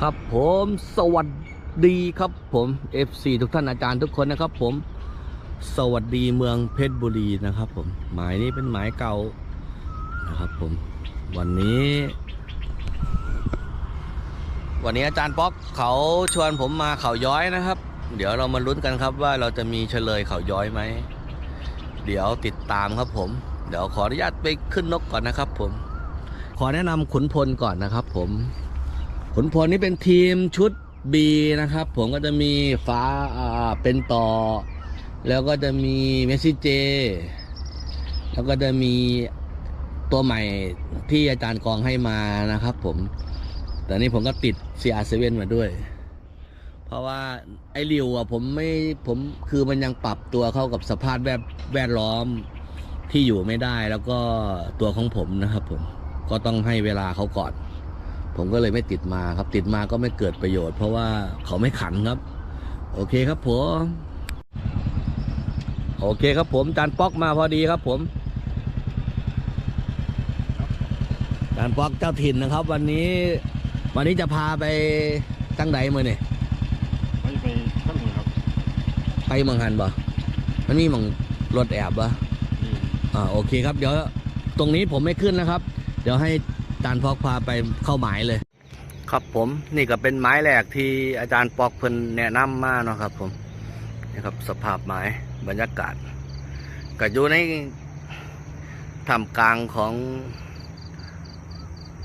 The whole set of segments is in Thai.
ครับผมสวัสดีครับผม FC ทุกท่านอาจารย์ทุกคนนะครับผม สวัสดีเมืองเพชรบุรีนะครับผม หมายนี้เป็นหมายเก่านะครับผม วันนี้ วันนี้อาจารย์ป๊อกเขาชวนผมมาเขาย้อยนะครับ เดี๋ยวเรามาลุ้นกันครับว่าเราจะมีเฉลยเขาย้อยไหม เดี๋ยวติดตามครับผม เดี๋ยวขออนุญาตไปขึ้นนกก่อนนะครับผม ขอแนะนำขุนพลก่อนนะครับผม ขนพลนี่เป็นทีมชุด B นะครับ ผมก็จะมีฟ้าอ่าเป็นต่อ แล้วก็จะมีเมสซี่เจ แล้วก็จะมีตัวใหม่ที่อาจารย์กองให้มานะครับผม แต่นี้ผมก็ติด CR7 มาด้วย เพราะว่าไอ้ริวอะผมไม่ผมคือมันยังปรับตัวเข้ากับสภาพแวดแวดล้อมที่อยู่ไม่ได้แล้วก็ตัวของผมนะครับผมก็ต้องให้เวลาเขาก่อน ผมก็เลยไม่ติดมาครับ ติดมาก็ไม่เกิดประโยชน์ เพราะว่าเขาไม่ขันครับ โอเคครับผมโอเคครับผมจานป๊อกมาพอดีครับผมจานป๊อกเจ้าถิ่นนะครับ วันนี้ วันนี้จะพาไปตั้งใดมือเนี่ยไม่ไปข้างหนึ่งครับไปเมืองหันบ่มันมีหมองรถแอบบ่นี่อ่าโอเคครับ เดี๋ยวตรงนี้ผมไม่ขึ้นนะครับ เดี๋ยวให้อา จารย์ปอกพาไปเข้าหมายเลย ครับผมนี่ก็เป็นไม้แรกที่อาจารย์ปอกเพิ่นแนะนำมาเนาะครับ ผมนี่ครับสภาพไม้บรรยากาศก็อยู่ในท่ามกลางของ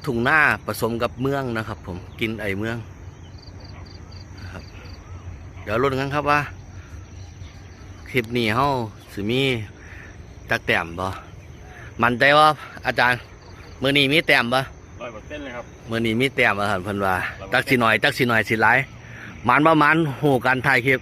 ทุ่งหน้าผสมกับเมืองนะครับ ผมกินไอเมืองครับ เดี๋ยวลุ้นกันครับว่า คลิปนี้เฮาสิมีจักแต้มบ่มันใจว่าอาจารย์ มื้อนี้มีแต้มบ่ร้อยเปอร์เซ็นต์เลยครับมื้อนี้มีแต้มว่าหั่นเพิ่นว่าจักสิหน่อยจักสิหน่อยสิหลายมันบ่มันฮู้กันถ่ายคลิป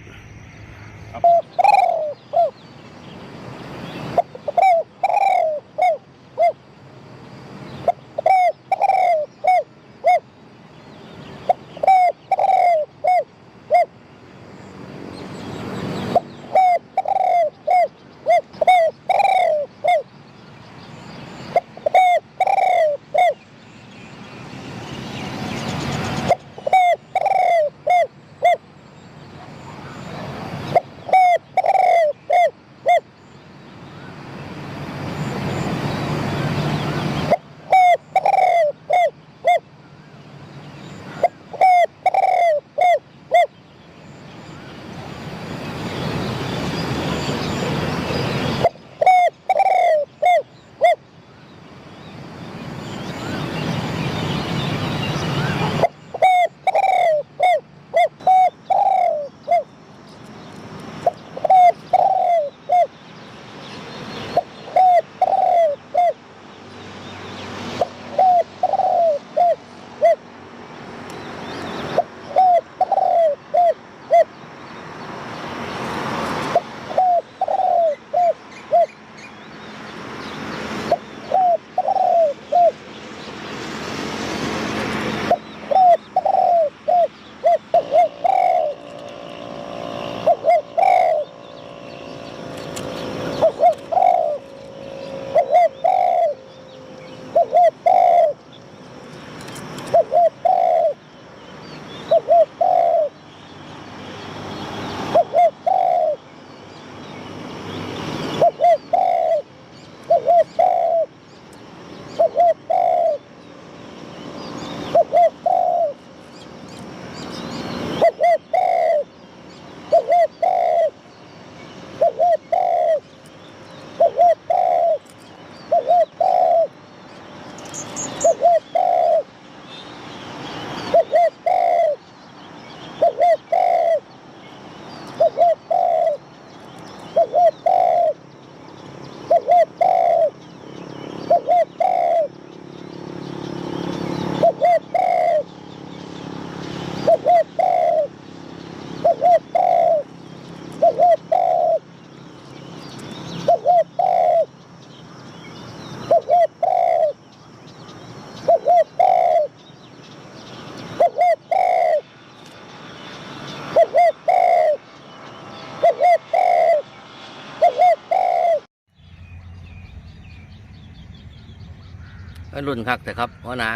รุ่นคักแต่ครับหัวหน้า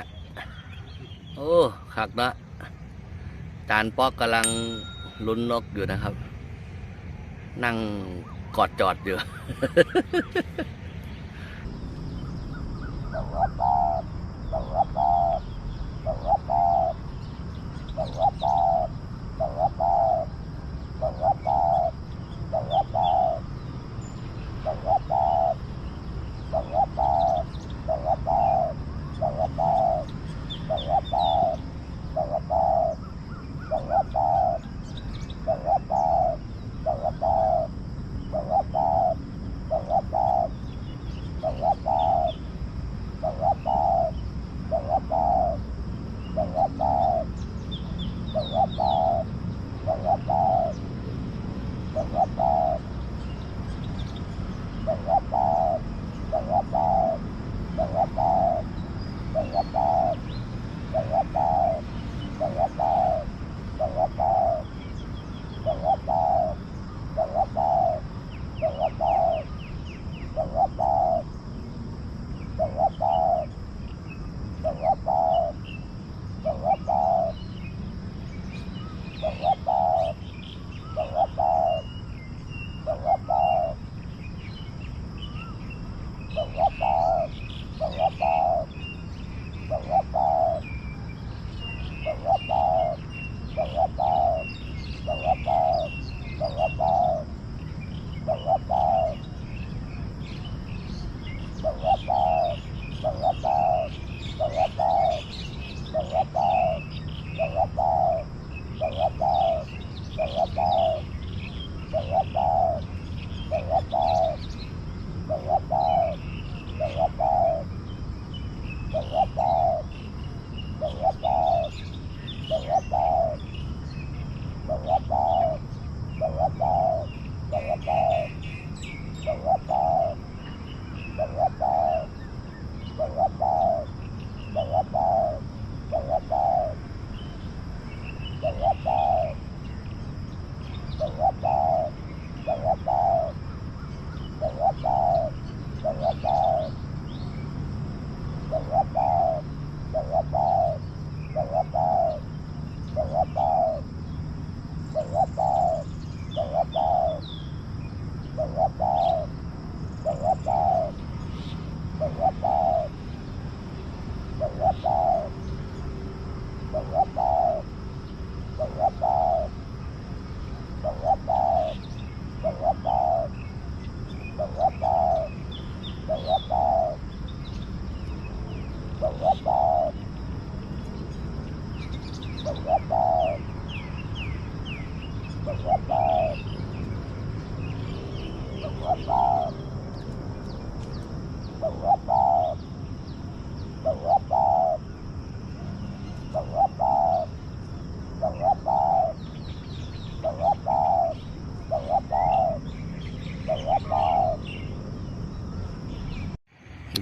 โอ้คักนะจานป๊อกกำลังลุ้นนกอยู่นะครับ นั่งกอดจอดอยู่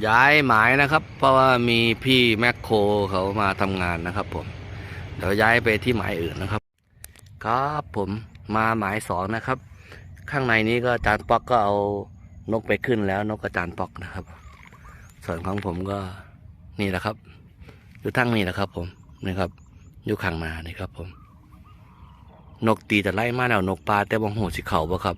ย้ายหมายนะครับ เพราะว่ามีพี่แมคโครเขามาทำงานนะครับ ผมเดี๋ยวย้ายไปที่หมายอื่นนะครับ ครับผมมาหมายสองนะครับ ข้างในนี้ก็จารย์ป๊อกก็เอานกไปขึ้นแล้วนกอาจารย์ป๊อกนะครับ ส่วนของผมก็นี่แหละครับ อยู่ทั้งนี้แหละครับ ผมนี่ครับอยู่ข้างนานี่ครับ ผม นกตีจะไล่มาแล้วนกปลาแต่บางหูสิเข่าบ่ครับ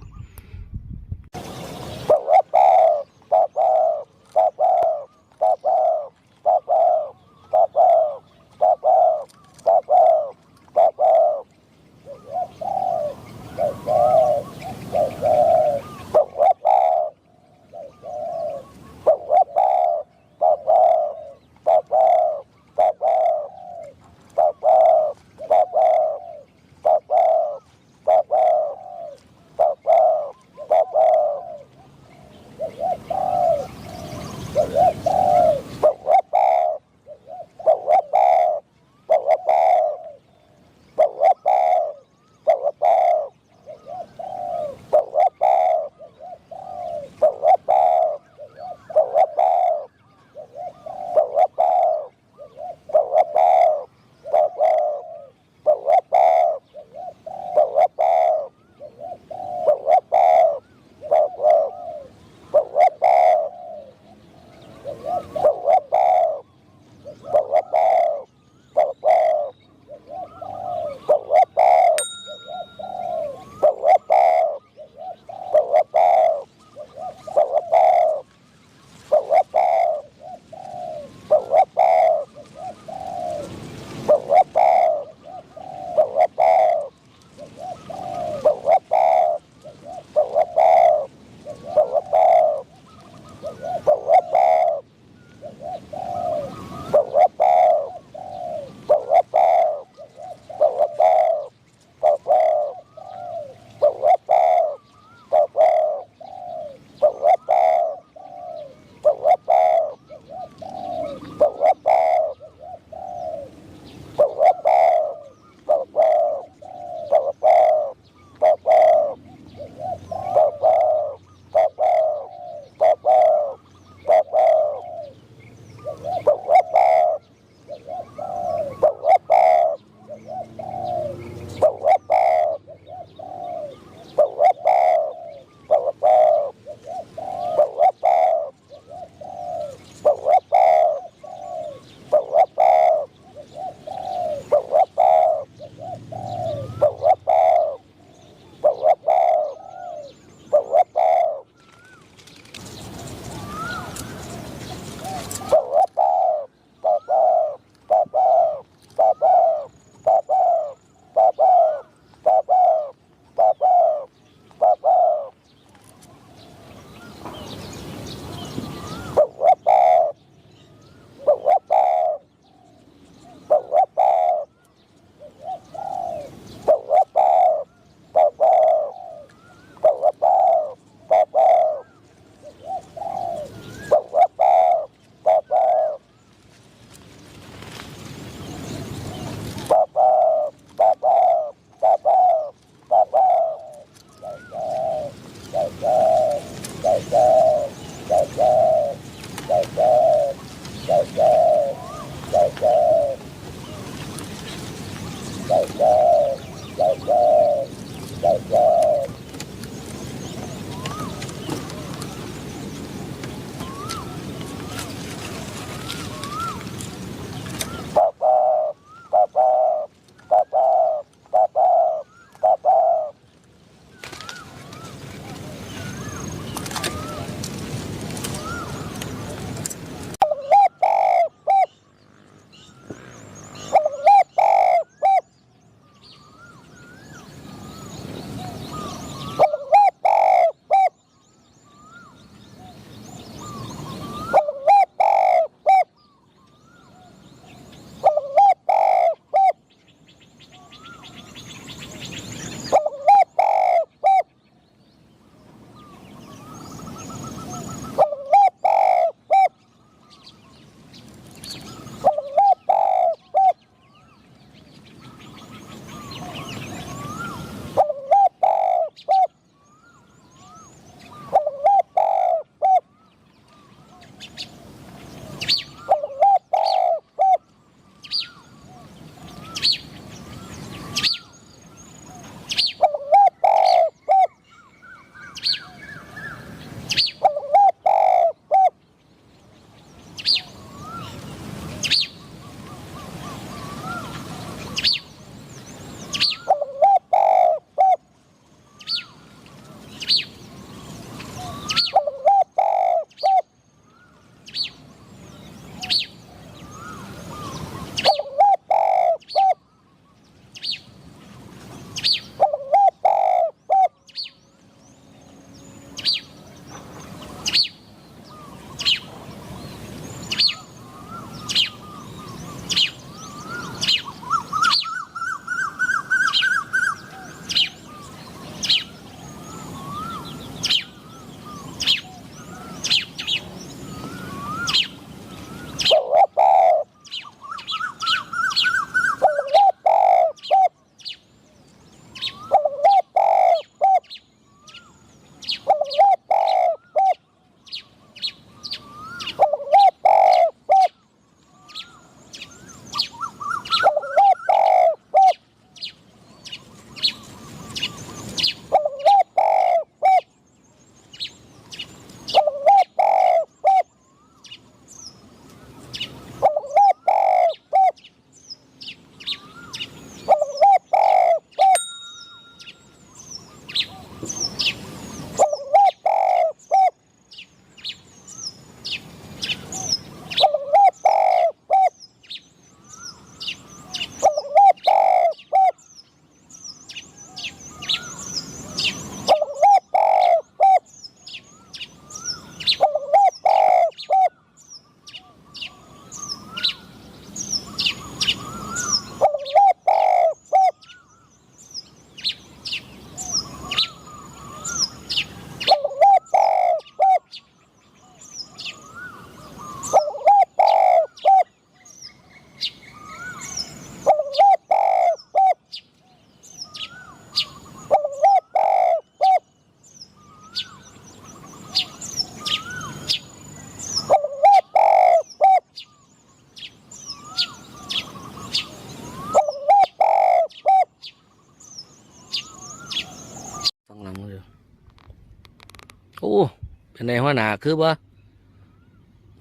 หัวหน้าคือบ่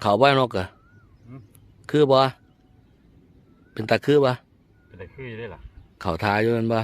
เขาบ้านนกเหรอหืมคือบ่เป็นตาคือบ่เป็นแต่คืออยู่ได้หรอเขาทาอยู่แมันบ่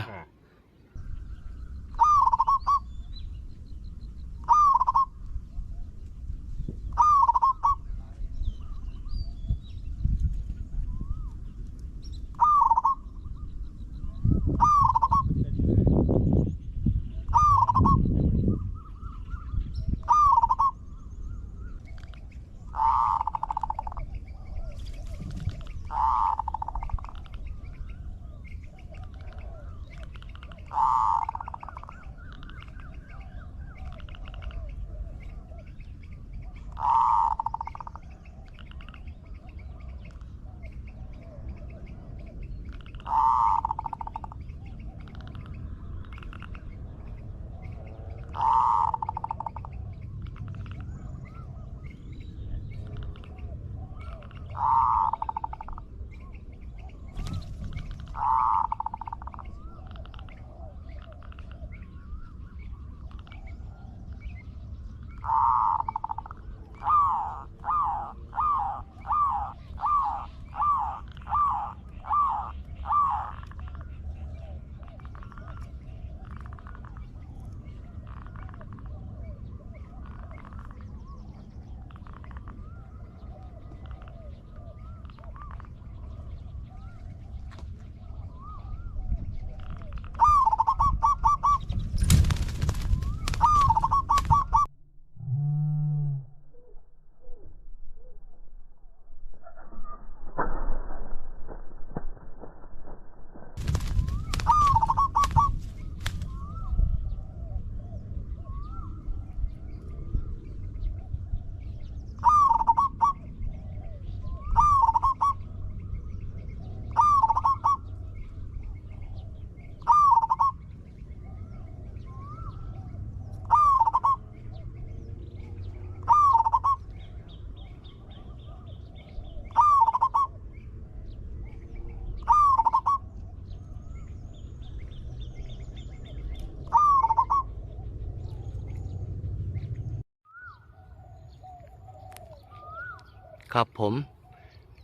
ครับผม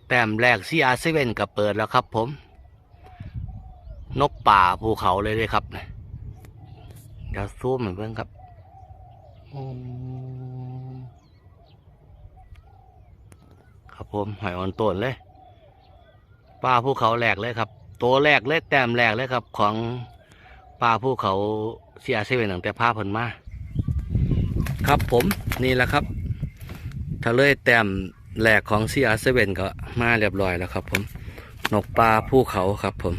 แต้มแรกซีอาร์เซเว่นก็เปิดแล้วครับผม นกป่าภูเขาเลยเลยครับเดี๋ยวซูมเหมือนเพื่อนครับอืมครับผมหอยอ่อนต้นเลยป่าภูเขาแรกเลยครับ ตัวแรกเลยแต้มแรกเลยครับ ของป่าภูเขาซีอาร์เซเว่นตั้งแต่ผ้าเพิ่นมา ครับผมนี่แหละครับถ้าเลยแต้ม แหลกของ CR7 ก็มาเรียบร้อยแล้วครับ ผมนกปลาภูเขาครับผม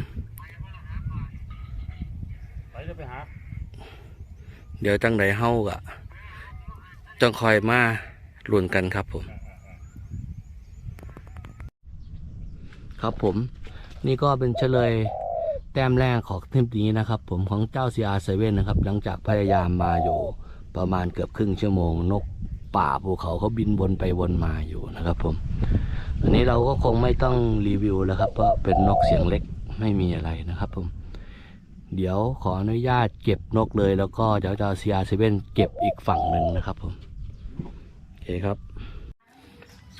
ไปจะไปหาเดี๋ยวจังไดเฮาก็จังคอยมาลุ้นกันครับผม ครับผมนี่ก็เป็นเฉลยแต้มแรกของทริปนี้นะครับ ผมของเจ้า CR7 นะครับ หลังจากพยายามมาอยู่ประมาณเกือบครึ่งชั่วโมงนก ป่าภูเขาเขาบินวนไปวนมาอยู่นะครับผม อันนี้เราก็คงไม่ต้องรีวิวแล้วครับ เพราะเป็นนกเสียงเล็กไม่มีอะไรนะครับผม เดี๋ยวขออนุญาตเก็บนกเลยแล้วก็เดี๋ยวจะเอา CR7 เว่นเก็บอีกฝั่งหนึ่งนะครับผมโอเคครับ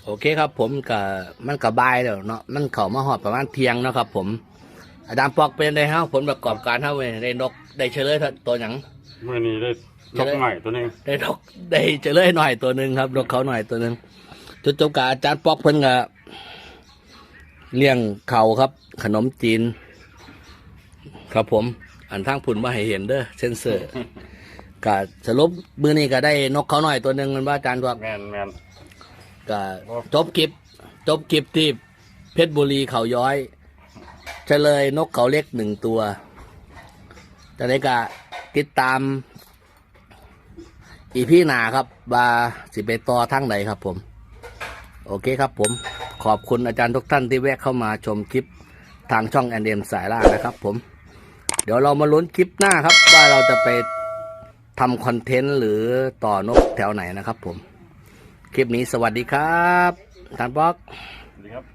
โอเคครับ ผมกับมันกับบายแล้วเนาะมันเข้ามาหอดประมาณเที่ยงนะครับ ผมอาจารย์ปอกเป็นไงครับผลประกอบการเท่าไหร่ได้นกได้เฉลยตัวหยังเมื่อนี้ได้ จะนได้กใหม่ตัวหนึงได้นกได้เฉลยหน่อยตัวหนึ่งครับนกเขาหน่อยตัวหนึ่งจุดจบกับอาจารย์ปอกเพิ่นกับเลี้ยงเขาครับ ขนมจีน ครับผม อันทางผุนมาให้เห็นเด้อเซนเซอร์ก็สรุปมือนี้ก็ได้นกเขาหน่อยตัวหนึ่งมันว่าอาจารย์ปอกแมนแมน ก็จบคลิปจบคลิปที่เพชรบุรีเขาย้อย เฉลยนกเขาเล็กหนึ่งตัวจากนี้ก็ติดตาม อีพี่หนาครับว่าสิไปต่อทั้งไหนครับผม โอเคครับผม ขอบคุณอาจารย์ทุกท่านที่แวะเข้ามาชมคลิปทางช่องแอนเดมสายล่านะครับผม เดี๋ยวเรามาลุ้นคลิปหน้าครับ ว่าเราจะไปทำคอนเทนต์หรือต่อนกแถวไหนนะครับผม คลิปนี้สวัสดีครับท่านบอกสวัสดีครับ